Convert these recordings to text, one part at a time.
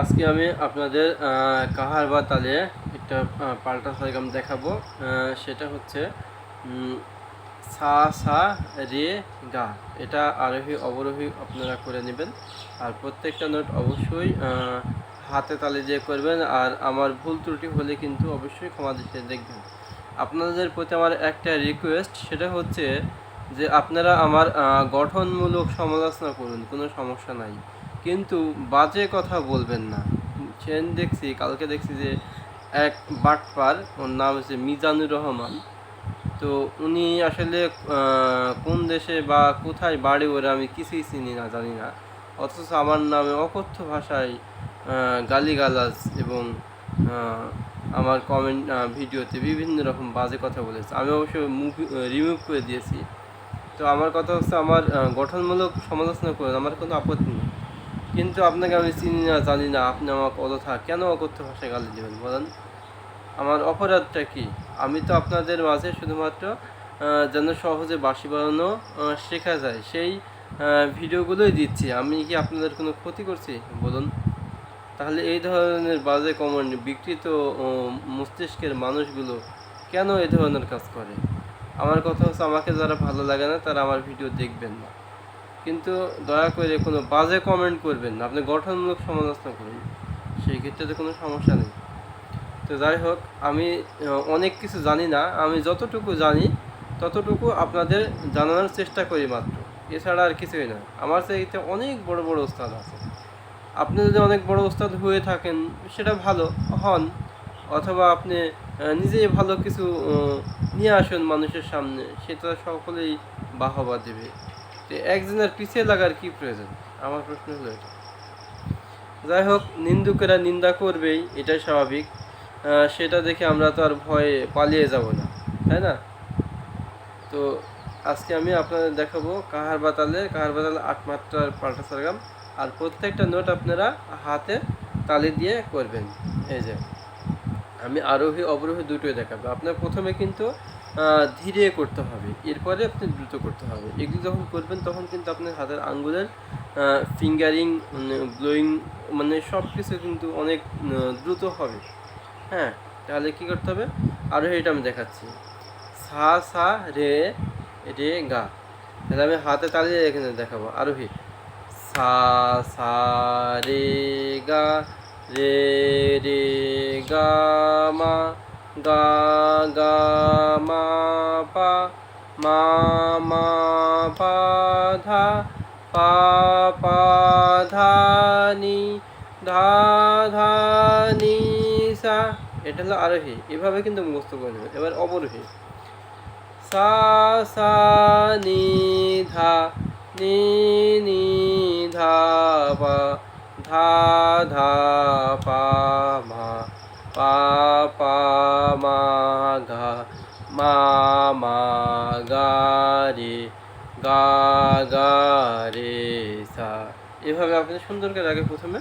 আজকে আমি আপনাদের কাহার বা তালে একটা পাল্টা সরগম দেখাবো। সেটা হচ্ছে সা সা, রে, গা। এটা আরোহী, অবরোহী আপনারা করে নেবেন। আর প্রত্যেকটা নোট অবশ্যই হাতে তালে দিয়ে করবেন। আর আমার ভুল ত্রুটি হলে কিন্তু অবশ্যই ক্ষমা দৃষ্টিতে দেখবেন। আপনাদের প্রতি আমার একটা রিকোয়েস্ট সেটা হচ্ছে যে আপনারা আমার গঠনমূলক সমালোচনা করুন। কোনো সমস্যা নাই। কিন্তু বাজে কথা বলবেন না। সেন দেখছি, কালকে দেখছি যে এক বাটপার, ওর নাম হচ্ছে মিজানুর রহমান। তো উনি আসলে কোন দেশে বা কোথায় বাড়ি ওরা আমি কিছুই চিনি না, জানি না। অথচ আমার নামে অকথ্য ভাষায় গালিগালাজ এবং আমার কমেন্ট ভিডিওতে বিভিন্ন রকম বাজে কথা বলেছে। আমি অবশ্য মুভি, রিমুভ করে দিয়েছি। তো আমার কথা হচ্ছে, আমার গঠনমূলক সমালোচনা করুন, আমার কোনো আপত্তি নেই। কিন্তু আপনাকে আমি চিনি না জানি না আপনি আমাকে অযথা কেন অকথ্য ভাষায় গালি দেবেন বলেন? আমার অপরাধটা কি? আমি তো আপনাদের মাঝে শুধুমাত্র যেন সহজে বাসি আহ, শেখা যায়। সেই ভিডিওগুলোই দিচ্ছি। আমি কি আপনাদের কোনো ক্ষতি করছি? বলুন। তাহলে এই ধরনের বাজে কমেন্ট বিকৃত মস্তিষ্কের মানুষগুলো কেন এই ধরনের কাজ করে? আমার কথা হচ্ছে আমাকে যারা ভালো লাগে না তারা আমার ভিডিও দেখবেন না। কিন্তু দয়া করে কোনো বাজে কমেন্ট করবেন না। আপনি গঠনমূলক সমালোচনা করুন। সেই ক্ষেত্রে তো কোনো সমস্যা নেই। তো যাই হোক, আমি অনেক কিছু জানি না। আমি যতটুকু জানি, ততটুকু আপনাদের জানানোর চেষ্টা করি মাত্র। এছাড়া আর কিছুই না। আমার চাইতে অনেক বড় বড় ওস্তাদ আছে। আপনি যদি অনেক বড় ওস্তাদ হয়ে থাকেন, সেটা ভালো হন। অথবা আপনি নিজেই ভালো কিছু নিয়ে আসুন মানুষের সামনে, সেটা সকলেই বাহবা দেবে। একজনের পিছিয়ে লাগার কি প্রয়োজন? আমার প্রশ্ন হলো এটা। যাই হোক, নিন্দুকেরা নিন্দা করবেই, এটাই স্বাভাবিক। সেটা দেখে আমরা তো আর ভয়ে পালিয়ে যাব না, তাই না? তো আজকে আমি আপনাদের দেখাবো কাহার বাতালে কাহার বাতালে আট মাত্রার পাল্টা সরগাম, আর প্রত্যেকটা নোট আপনারা হাতে তালি দিয়ে করবেন। এই যে, আমি আরোহী অবরোহী দুটোই দেখাবো। আপনার প্রথমে কিন্তু ধীরে করতে হবে। এরপরে আপনি দ্রুত করতে হবে। এগুলো যখন করবেন, তখন কিন্তু আপনার হাতের আঙ্গুলের ফিঙ্গারিং মানে ব্লোয়িং মানে সব কিছু কিন্তু অনেক দ্রুত হবে। হ্যাঁ তাহলে কি করতে হবে? আরও এটা আমি দেখাচ্ছি। সা সা, রে রে, গা। তাহলে আমি হাতে তালি দিয়ে এখানে দেখাবো। আরোহী সা সা, রে, গা, রে রে, গা, মা। গা গা, মা পা মা মা পা ধা পা পা ধা, নি, ধা ধা, নি, সা। এটা হলো আরোহী। এভাবে কিন্তু মুখস্থ করে নেবেন এবার অবরোহী। সা সা, নি, ধা, নি নি, ধা পা ধা ধা পা মা পা পা মা গা মা গা রে গা রে সা। এভাবে আপনি সুন্দর করে আগে প্রথমে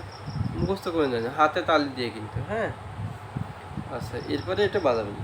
মুখস্থ করে নেন, হাতে তালি দিয়ে কিন্তু হ্যাঁ? আচ্ছা এরপরে এটা বাজাবেন।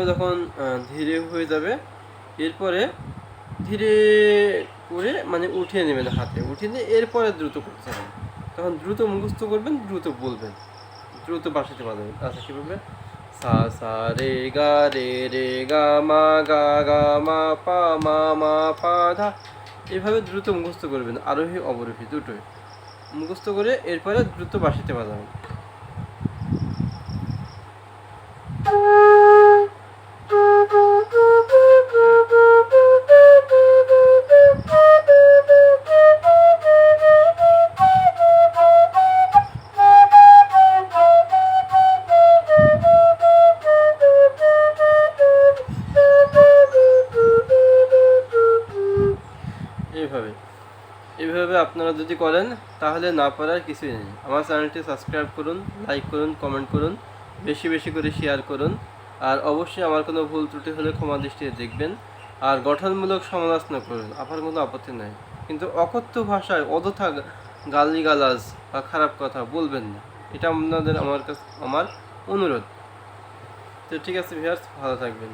এইভাবে যখন ধীরে হয়ে যাবে, এরপরে ধীরে করে মানে উঠিয়ে নেবেন হাতে। উঠিয়ে নিয়ে এরপরে দ্রুত করতে হবে। তখন দ্রুত মুখস্থ করবেন, দ্রুত বলবেন। দ্রুত বাসাতে পারবেন আচ্ছা কী বলবে সা সা, রে, গা, রে রে, গা, মা, গা গা, মা, পা, মা মা, পা, ধা। এভাবে দ্রুত মুখস্থ করবেন। আরোহী, অবরোহী দুটোই। মুখস্থ করে এরপরে দ্রুত বাসাতে বাজাবেন আপনারা যদি করেন, তাহলে না পারার কিছুই নেই। আমার চ্যানেলটি সাবস্ক্রাইব করুন, লাইক করুন, কমেন্ট করুন, বেশি বেশি করে শেয়ার করুন, আর অবশ্যই আমার কোনো ভুল ত্রুটি হলে ক্ষমা দৃষ্টিতে দেখবেন, আর গঠনমূলক সমালোচনা করুন, আপনার কোনো আপত্তি নাই। কিন্তু অকথ্য ভাষায় অযথা গালিগালাজ বা খারাপ কথা বলবেন না। এটা আপনাদের আমার কাছে, আমার অনুরোধ। তো ঠিক আছে ভিউয়ার্স, ভালো থাকবেন।